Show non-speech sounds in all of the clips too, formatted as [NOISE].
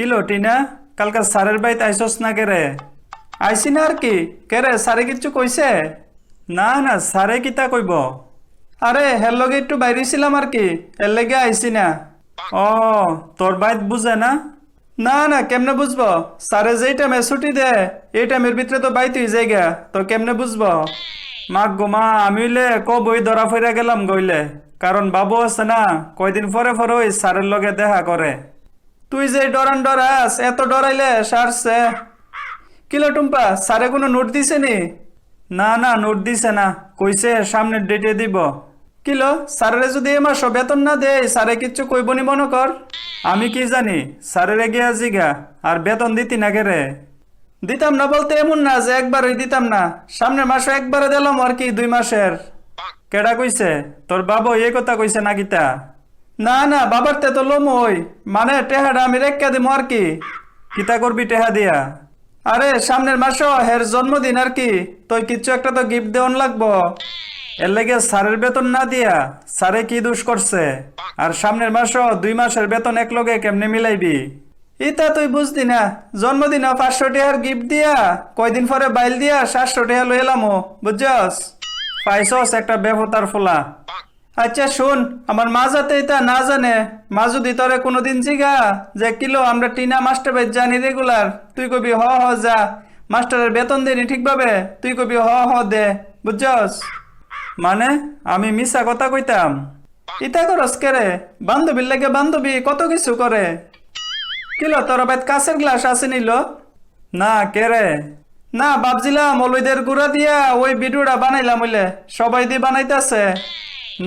Kilo Tina? কালকা স্যারের বাড়িতে আইসস না কেরে? আইসি না আর কি? কেরে, স্যারে কিচ্ছু কইছে? না না, স্যারে কিতা কইব? আরে, হের লগে একটু বাইরে ছিলাম আর কি, এর লেগে আইসি না। ও, তোর বাইত বুঝে না? না না, কেমনে বুঝব? স্যারে যেই টাইমে ছুটি দে এই টাইমের ভিতরে তো বাইতুই জায়গা, তো কেমনে বুঝব? মা গো মা, আমি হইলে ক বই ধরা ফিরা গেলাম গইলে, কারণ বাবু আছে না, কয়দিন পরে পরে ওই স্যারের লগে দেখা করে। তুই যে ডরান ডরাস, এত ডরাইলে সারছে। কিলো টুম্পা, স্যারে কোনো নোট দিছে নি? না না, নোট দিছে না, কইছে সামনের ডেটে দিব। কিলো স্যারের যদি এ মাস বেতন না দেয়, স্যারে কিচ্ছু কইবনি মনে কর। আমি কি জানি, স্যারের গিয়া জিগা, আর বেতন দিতি না কেরে দিতাম না বলতে এমন না যে একবারই দিতাম না। সামনের মাসে একবারে দিলাম আর কি দুই মাসের। কেডা কইছে? তোর বাবু এই কথা কইছে না কিতা? না না, বাবার তে তো লোম ওই। মানে টেহাটা আমি রেখা দিম আর কি। কিতা করবি টেহা দিয়া? আরে, সামনের মাসও হের জন্মদিন আর কি। তুই কিচ্ছু একটা তো গিফট দেওয়ান লাগবো। এর লেগে স্যারের বেতন না দিয়া স্যারে কি দোষ করছে? আর সামনের মাসও দুই মাসের বেতন এক লগে কেমনে মিলাইবি? ইতা তুই বুঝতি না। জন্মদিন পাঁচশো টাকার গিফট দিয়া, কয়দিন পরে বাইল দিয়া সাতশো টাকা লই এলাম বুঝছস? পাইছস একটা বেফতার ফোলা। আচ্ছা শোন, আমার মা যাতে এটা না জানে, মা যদি তোরে কোনোদিন জিগা যে, কিলো, আমরা টিনা মাস্টার ভাই জানি রেগুলার, তুই কবি হ হ, যা। মাস্টারের বেতন দেনি ঠিকভাবে, তুই কবি হ হ, দে। বুঝছস? মানে আমি মিশা কথা কইতাম। ইতা করস কেরে বান্ধবীর লাগে বান্ধবী কত কিছু করে। কিলো, তোর বাইত কাছের গ্লাস আছে নিল? না, কে রে? না, ভাবছিলাম অলুইদের গুড়া দিয়া ওই ভিডিওটা বানাইলাম হইলে, সবাই দিয়ে বানাইতেছে।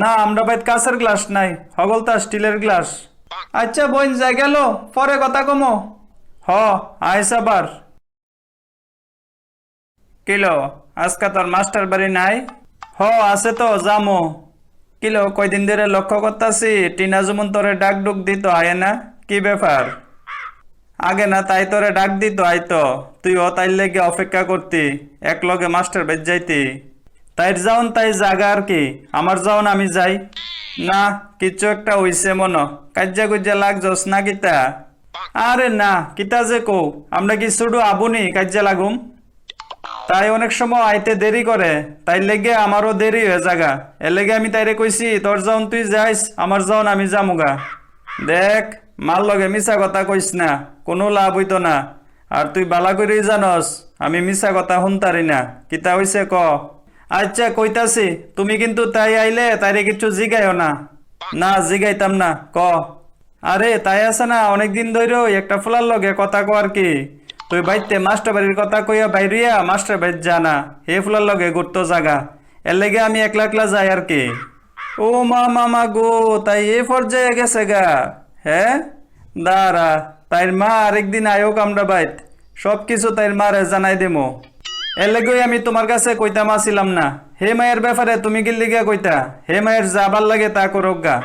না, আমরা বাইত কাছের গ্লাস নাই, হগলতা স্টিলের গ্লাস। আচ্ছা বোন যাই গেল, পরে কথা কমো। হ, আইস আবার। কিলো, আজকে তোর মাস্টার বাড়ি নাই? হ, আছে তো জামো কিলো, কয়দিন ধরে লক্ষ্য করতাছি, টিনা যেমন তোরে ডাক ডুক দিত, আয় না? কি ব্যাপার? আগে না, তাই তোরে ডাক দিত, আইতো। তুই ও তাই লেগে অপেক্ষা করতি, এক লগে মাস্টার বেজ যাইতি। তাইর যাওন তাই জাগা আর কি। আমার যাওন আমি যাই। না, কিছু একটা হইছে মন। কাজ্যা গুজ্জা লাগছস না কিতা। আরে না, কিতা যে কও। আমরা কি শুধু আবুনি কাজ্যা লাগুম? তাই অনেক সময় আইতে দেরি করে। তাই লেগে আমারও দেরি হয়ে জাগা এর লেগে আমি তাইরে কইছি, তোর যাওন তুই যাইস, আমার যাওন আমি যামুগা। দেখ, মার লগে মিছা কথা কইস না, কোনো লাভ হইতো না। আর তুই বালা করেই জানস, আমি মিছা কথা শুনতারি না। কিতা হইছে ক? আচ্ছা কইতাছি, তুমি কিন্তু তাই আইলে তাইরে কিছু জিগাইও না। না, জিগাইতাম না, ক। আরে, তাই আছে না, অনেকদিন ধরেও একটা ফুলার লগে কথা কো আর কি? তুই বাইতে মাস্টার বাড়ির কথা কইয়া বাইরিয়া মাস্টার বাড়ির জানা হে ফুলার লগে ঘুরতো জাগা। এর লেগে আমি একলা একলা যাই আর কি। ও মা মামা গো, তাই এ পর্যায়ে গেছে গা। হ্যাঁ দাঁড়া, তাইর মা আরেকদিন আয়োক আমরা বাইত। সব কিছু তাইর মারে জানাই দেমো। এর লেগেই আমি তোমার কাছে কইতাম আসিলাম না। হে মায়ের ব্যাপারে তুমি গিল্লি গিয়া কইতা? হে মায়ের যাবার লাগে তা গা।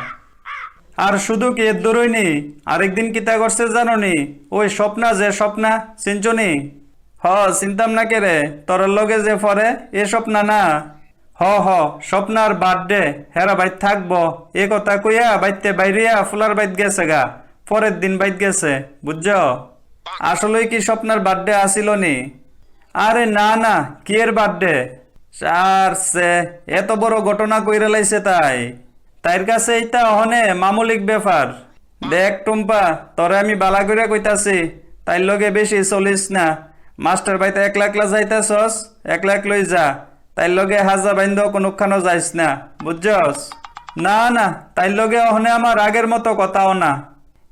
আর শুধু কি এর দূরই নি? আরেকদিন কিতা করছে জানো নি? ওই স্বপ্না যে স্বপ্না চিনচনি হ, চিন্তাম না কে রে? তোর লগে যে পরে, এ স্বপ্না না। হ হ, স্বপ্নার বার্থডে, হেরা বাইত থাকব। এ কথা কইয়া বাইতে বাইরিয়া ফুলার বাইত গেছে গা। পরের দিন বাইত গেছে, বুঝছ? আসলেই কি স্বপ্নার বার্থডে আসিল নি? আরে না না, কি এর বার্থডে? চার সে, এত বড় ঘটনা কইরে লাইছে তাই। তাইর কাছে এইটা অহনে মামুলিক ব্যাপার। দেখ টুম্পা, তোরে আমি বালা কইরা কইতাছি, তাইর লগে বেশি চলিস না। মাস্টার বাইতে একলা একলা যাইতাছস, একলা এক লই যা। তাইর লগে হাজা বাইন্দ কোনখানো যাইস না, বুঝছস? না না, তাইর লগে অহনে আমার আগের মতো কথাও না।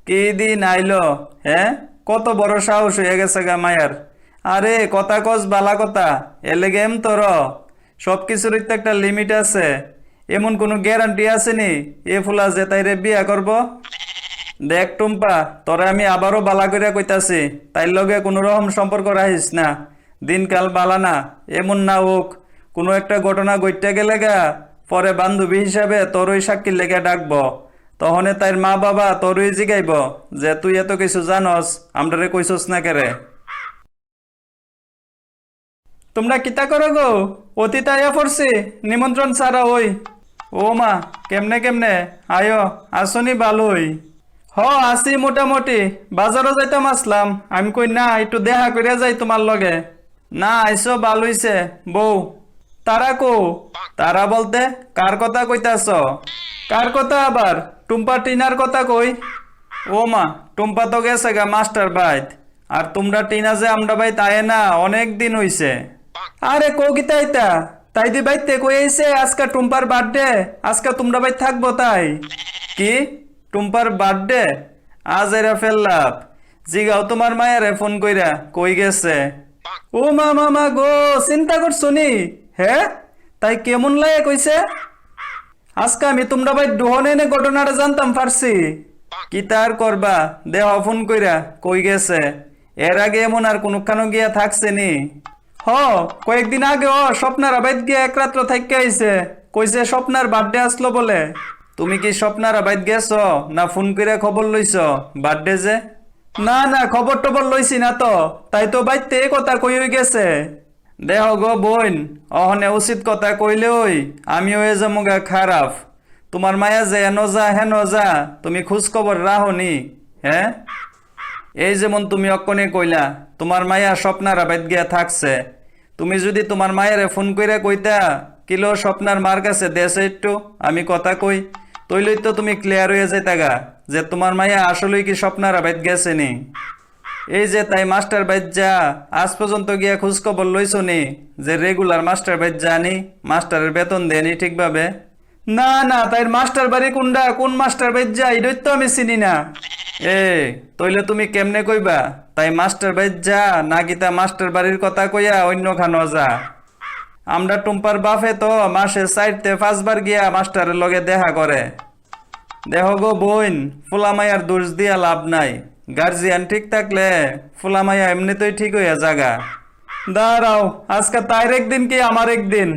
কি দিন আইলো হ্যাঁ? কত বড় সাহস হয়ে গেছে গা মায়ার। আরে, কথা কস বালা কথা। এলেগে এম তোর। সব কিছুর তো একটা লিমিট আছে। এমন কোনো গ্যারান্টি আছে নি এ ফুলা যে তাইরে বিয়া করব। দেখ টুম্পা, তোরে আমি আবারও বালা করিয়া কইতাছি। তাইর লগে কোনো রকম সম্পর্ক রাখিস না। দিনকাল বালা না, এমন না হোক। কোনো একটা ঘটনা ঘটতে গেলে গা, পরে বান্ধবী হিসাবে তোরই সাক্ষীর লেগে ডাকব। তহনে তাইর মা বাবা তোরই জিগাইব যে, তুই এত কিছু জানস, আমরারে কইছস না কেরে? তোমরা কিতা করো গো? অতীত আয়া পড়ছি, নিমন্ত্রণ সারা ওই ও মা, কেমনে কেমনে? আয় আসনি ভালোই হ। আছি মোটামুটি। বাজারও যাইতাম আসলাম। আমি কই না একটু দেখা করে যাই তোমার লগে। না আইসো ভালো হইছে বউ তারা কো তারা বলতে কার কথা কইতাছ? কার কথা আবার টুম্পা টিনার কথা কই। ও মা, টুম্পা তো গেছে গা মাস্টার বাইত। আর তোমরা টিনা যে আমরা বাই তাই না, অনেক দিন হইছে আরে কো কি তাই দি বাইতে কই আইছে? আজকে টুম্পার বার্থডে। আজকে তোমরা বাই থাকব তাই। কি? টুম্পার বার্থডে? আজ এরা ফেললাপ। জিগাও তোমার মায়েরে ফোন কইরা, কই গেছে? ও মা মামা গো, চিন্তা করছ নি? হ্যাঁ তাই কেমন লাগে কইছে? আজকে আমি তোমরা ভাই ডোহনে নে ঘটনাটা জানতাম পারছি কি তার করবা? দেহ ফোন কইরা, কই গেছে? এর আগে এমন আর কোনখানো গিয়া থাকছে নি? হ, কয়েকদিন আগে ও স্বপ্নার আবাইত গিয়া এক রাত্র থাইকে আইছে। কইছে, স্বপ্নার বার্থডে আসলো বলে। তুমি কি স্বপ্নার আবাইত গেছ না ফোন করে খবর লইছ? বার্থডে যে? না না খবর টবর লইছি না তো। তাই তো বাইতে কথা কই হই গেছে। দেহ গো বোন, অহনে উচিত কথা কইলে ওই, আমিও এ জমুগা খারাপ। তোমার মায়া যে এন যা, হেন যা, তুমি খোঁজ খবর রাহনি হ্যাঁ এই যেমন তুমি অক্ষণে কইলা, তোমার মায়া স্বপ্নার আবাদ গিয়া থাকছে। তুমি যদি তোমার মায়েরে ফোন কইরা কইতা, কিলো স্বপ্নার মার কাছে দেশে একটু, আমি কথা কই তৈলই তো তুমি ক্লিয়ার হয়ে যাইতা গা, যে তোমার মায়া আসলেই কি স্বপ্নার আবাদ গেছে নি। এই যে তাই মাস্টার বাইত যা আজ পর্যন্ত গিয়া খোঁজ খবর লইছ নি, যে রেগুলার মাস্টার বাইত জানি মাস্টারের বেতন দেনি ঠিকভাবে। না না তাই মাস্টার বাড়ি কোনটা কোন মাস্টার বাইত যা এটাই তো আমি চিনি না। এ তইলে তুমি কেমনে কইবা? তাই মাস্টার বাইত যা না গীতা মাস্টার বাড়ির কথা কইয়া অন্য খানো যা। আমরা টুম্পার বাফে তো মাসে চাইতে পাঁচবার গিয়া মাস্টারের লগে দেখা করে। দেহ গো বোন ফুলামাইয়ার দোষ দিয়া লাভ নাই। গার্জিয়ান ঠিক থাকলে ফুলামাইয়া এমনিতেই ঠিক হইয়া জাগা দাঁড়াও আজকে তাইর একদিন কি আমার একদিন?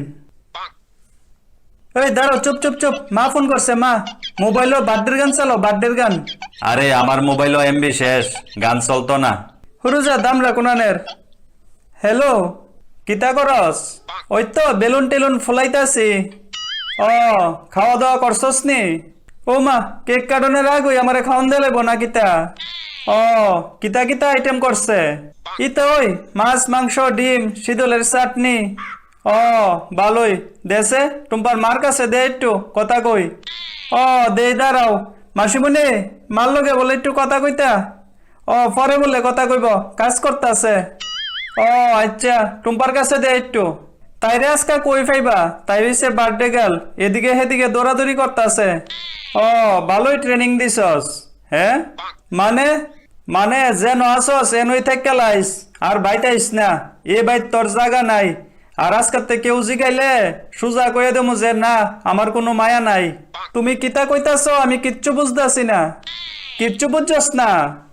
এই দাঁড়াও চুপ চুপ চুপ মা ফোন করছে মা। মোবাইলও বার্থডের গান চালো বার্থডের গান। আরে আমার মোবাইলও এমবি শেষ গান চলতো না। হুরুজা দামরা কোনানের। হ্যালো কিতা করস? ওই তো বেলুন টেলুন ফুলাইতাছি। ও খাওয়া দাওয়া করছস নি? ও মা কেক কাটনের আগুই আমারে খাওয়ান দেলেব না কিতা? ও কিতা কিতা আইটেম করছে? ইতা ওই মাছ মাংস ডিম শীতলের চাটনি। ও ভালোই দেশে টুম্পার মার কাছে দে একটু কথা কই। ও দে দাঁড়াও। মাসিমণি, মার লগে বলে একটু কথা কইতা? ও, পরে বলে কথা কইব, কাজ করতেছে। ও আচ্ছা টুম্পার কাছে দে একটু। তাইরে আজকে কই ফাইবা? তাই হইছে বার্থডে গার্ল, এদিকে সেদিকে দৌড়াদৌড়ি করতে আছে ও, ভালোই ট্রেনিং দিছস। হ্যাঁ মানে? মানে যেন আসস, এনই থেকে লাইস। আর বাইতাইস না, এ বাইত তোর জায়গা নাই। আর আজকাতে কেউ জিগাইলে সুজা কয়ে দেবো যে, না, আমার কোনো মায়া নাই। তুমি কিতা কইতাছ আমি কিচ্ছু বুঝতেছি না। কিচ্ছু বুঝছস না?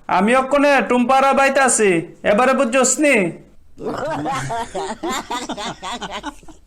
আমি অক্ষণে টুম্পারা বাইতাছি। এবারে বুঝছস নি? [LAUGHS]